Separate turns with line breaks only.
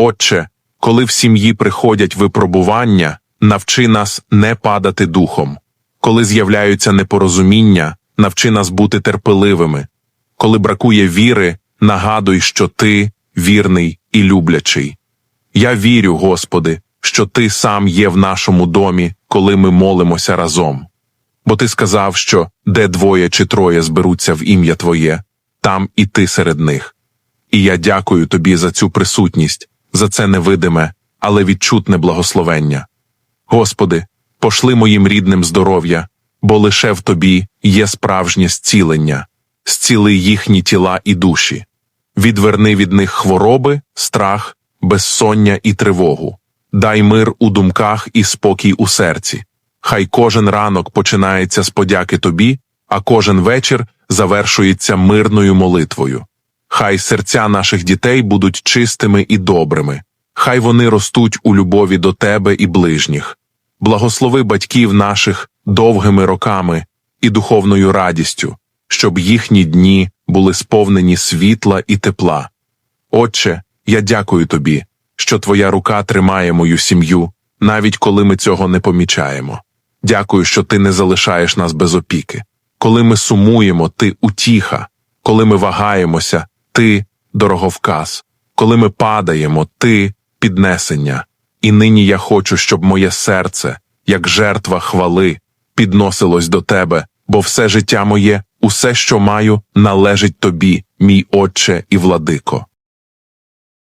Отче, коли в сім'ї приходять випробування, навчи нас не падати духом. Коли з'являються непорозуміння, навчи нас бути терпеливими. Коли бракує віри, нагадуй, що ти вірний і люблячий. Я вірю, Господи, що Ти сам є в нашому домі, коли ми молимося разом. Бо ти сказав, що де двоє чи троє зберуться в ім'я Твоє, там і ти серед них. І я дякую тобі за цю присутність, за це невидиме, але відчутне благословення. Господи, пошли моїм рідним здоров'я, бо лише в тобі є справжнє зцілення, зціли їхні тіла і душі. Відверни від них хвороби, страх, безсоння і тривогу. Дай мир у думках і спокій у серці. Хай кожен ранок починається з подяки тобі, а кожен вечір завершується мирною молитвою. Хай серця наших дітей будуть чистими і добрими, хай вони ростуть у любові до тебе і ближніх. Благослови батьків наших довгими роками і духовною радістю, щоб їхні дні були сповнені світла і тепла. Отче, я дякую тобі, що твоя рука тримає мою сім'ю, навіть коли ми цього не помічаємо. Дякую, що ти не залишаєш нас без опіки. Коли ми сумуємо, ти утіха, коли ми вагаємося, ти дороговказ, коли ми падаємо, ти піднесення. І нині я хочу, щоб моє серце, як жертва хвали, підносилось до тебе, бо все життя моє, усе, що маю, належить тобі, мій Отче і владико.